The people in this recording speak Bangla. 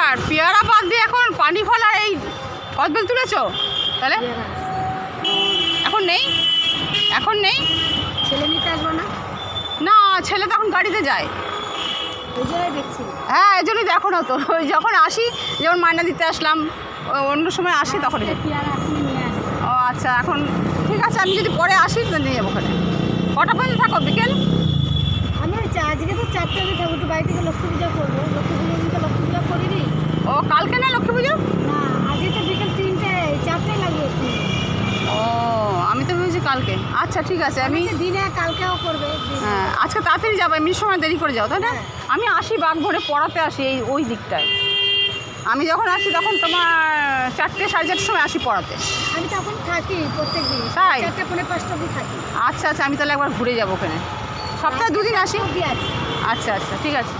আর পেয়ারা পাক দিয়ে এখন পানি ফলার এই কদবেল তুলেছ? তাহলে? এখন নেই? এখন নেই? ছেলে নিতে আসব না? না ছেলে তখন গাড়িতে যায়। হ্যাঁ এই জন্যই দেখো না তো। যখন আসি যেমন মাইনা দিতে আসলাম অন্য সময় আসি হ্যাঁ, তখন ও আচ্ছা এখন ঠিক আছে আমি যদি পরে আসি তো নিয়ে যাব ওখানে। কটা পর্যন্ত থাকো? বিকেল? আমি আজকে তো চারটে থাকব একটু বাড়ি লক্ষ্মী পূজা করব। আচ্ছা ঠিক আছে আমি দিনে কালকেও করবে হ্যাঁ আজকে তাড়াতাড়ি যাব এমনি সময় দেরি করে যাও তাই না? হ্যাঁ। আমি আসি বাঘ ভরে পড়াতে আসি এই ওই দিকটায়। আমি যখন আসি তখন তোমার চারটে সাড়ে চারটের সময় আসি পড়াতে। আমি তখন থাকি প্রত্যেক দিন তাই? চারটে পৌনে পাঁচটা অবধি থাকি। আচ্ছা আচ্ছা আমি তাহলে একবার ঘুরে যাব ওখানে। সপ্তাহে দুদিন আসি। আচ্ছা আচ্ছা ঠিক আছে।